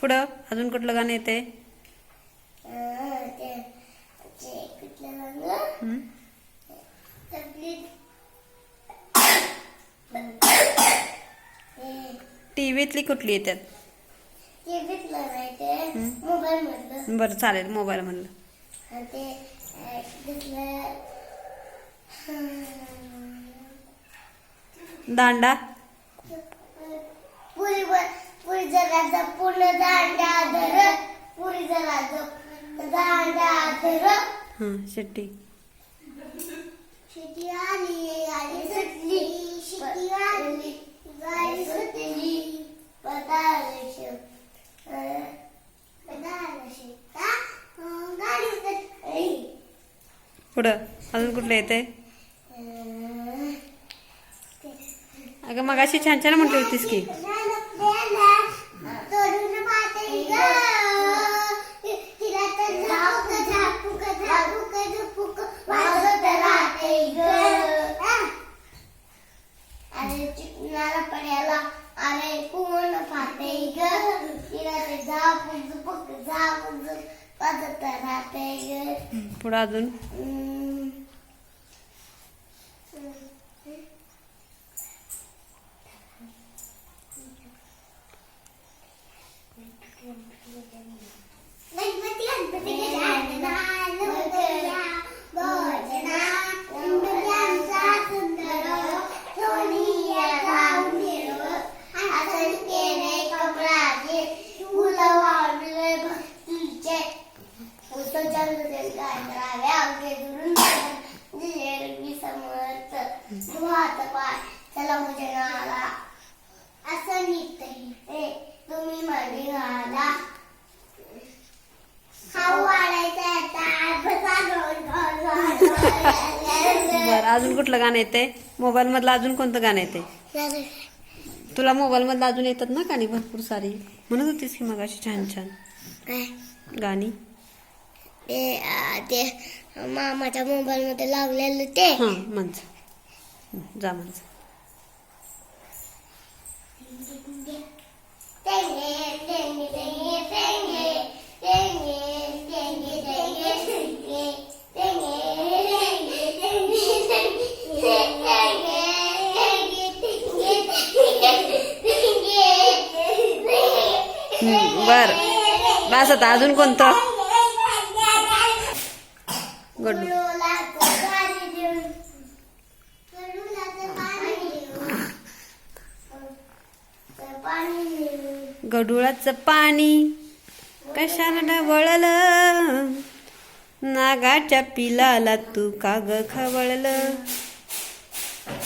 पुढं? अजून कुठलं गाणं येते टीव्हीतली कुठली येतात बरं चालेल मोबाईल म्हणलं दांडा? पुरी जरा जपून धर पुरी जरा धर. हां शेट्टी. शिटी आली सुटली शिटी आली गाडी सुटली. सुटली. पुढं अजून कुठलं येते अगं मग अशी छान छान म्हटली होतीस की. Pare bună, pategă, irate zapuzu, păcă zapuzu, fată tărategă. Puradun. Like, what do you like? बरं अजून कुठलं गाणं येते मोबाईल मधलं अजून कोणतं गाणं येते तुला मोबाईल मधलं अजून येतात ना गाणी भरपूर सारी. म्हणत होतीस की मग अशी छान छान. गाणी? ते आ, ते मामाच्या मोबाईल मध्ये लागलेलं ते. हां म्हणच जा. म्हणच बर. बस आता अजून कोणतं? गडू. पाणी गडुळाचं पाणी कशाला ढवळलं? नागाच्या पिलाला तू काग खवळलं?